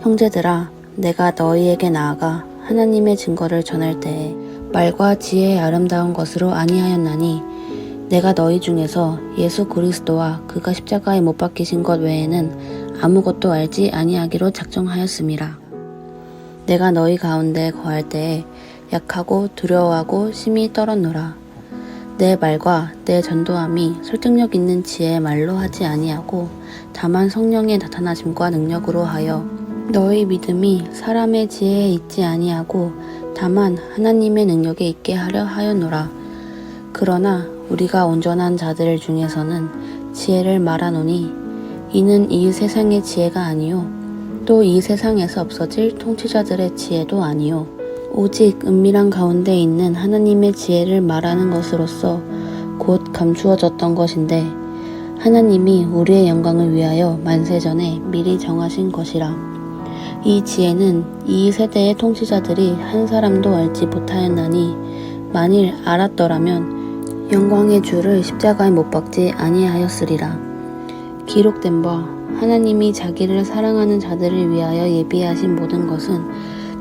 형제들아, 내가 너희에게 나아가 하나님의 증거를 전할 때에 말과 지혜의 아름다운 것으로 아니하였나니 내가 너희 중에서 예수 그리스도와 그가 십자가에 못 박히신 것 외에는 아무것도 알지 아니하기로 작정하였음이라. 내가 너희 가운데 거할 때에 약하고 두려워하고 심히 떨었노라. 내 말과 내 전도함이 설득력 있는 지혜의 말로 하지 아니하고 다만 성령의 나타나심과 능력으로 하여 너희 믿음이 사람의 지혜에 있지 아니하고 다만 하나님의 능력에 있게 하려 하였노라. 그러나 우리가 온전한 자들 중에서는 지혜를 말하노니 이는 이 세상의 지혜가 아니요 또 이 세상에서 없어질 통치자들의 지혜도 아니요 오직 은밀한 가운데 있는 하나님의 지혜를 말하는 것으로서 곧 감추어졌던 것인데 하나님이 우리의 영광을 위하여 만세 전에 미리 정하신 것이라 이 지혜는 이 세대의 통치자들이 한 사람도 알지 못하였나니 만일 알았더라면 영광의 주를 십자가에 못 박지 아니하였으리라 기록된 바 하나님이 자기를 사랑하는 자들을 위하여 예비하신 모든 것은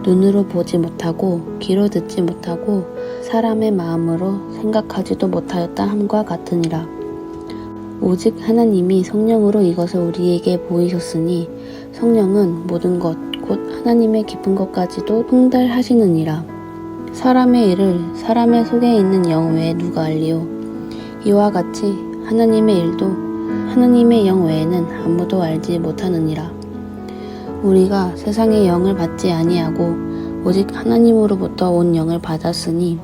눈으로 보지 못하고 귀로 듣지 못하고 사람의 마음으로 생각하지도 못하였다 함과 같으니라. 오직 하나님이 성령으로 이것을 우리에게 보이셨으니 성령은 모든 것, 곧 하나님의 깊은 것까지도 통달하시느니라. 사람의 일을 사람의 속에 있는 영 외에 누가 알리요? 이와 같이 하나님의 일도 하나님의 영 외에는 아무도 알지 못하느니라. 우리가 세상의 영을 받지 아니하고 오직 하나님으로부터 온 영을 받았으니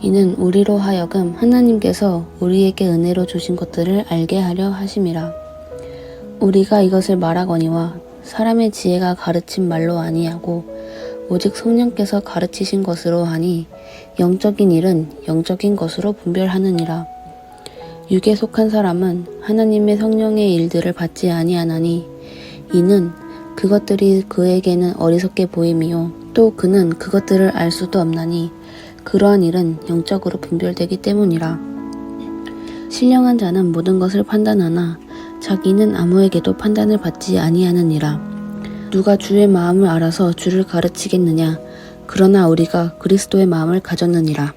이는 우리로 하여금 하나님께서 우리에게 은혜로 주신 것들을 알게 하려 하심이라. 우리가 이것을 말하거니와 사람의 지혜가 가르친 말로 아니하고 오직 성령께서 가르치신 것으로 하니 영적인 일은 영적인 것으로 분별하느니라. 육에 속한 사람은 하나님의 성령의 일들을 받지 아니하나니 이는 그것들이 그에게는 어리석게 보임이요 또 그는 그것들을 알 수도 없나니 그러한 일은 영적으로 분별되기 때문이라 신령한 자는 모든 것을 판단하나 자기는 아무에게도 판단을 받지 아니하느니라. 누가 주의 마음을 알아서 주를 가르치겠느냐? 그러나 우리가 그리스도의 마음을 가졌느니라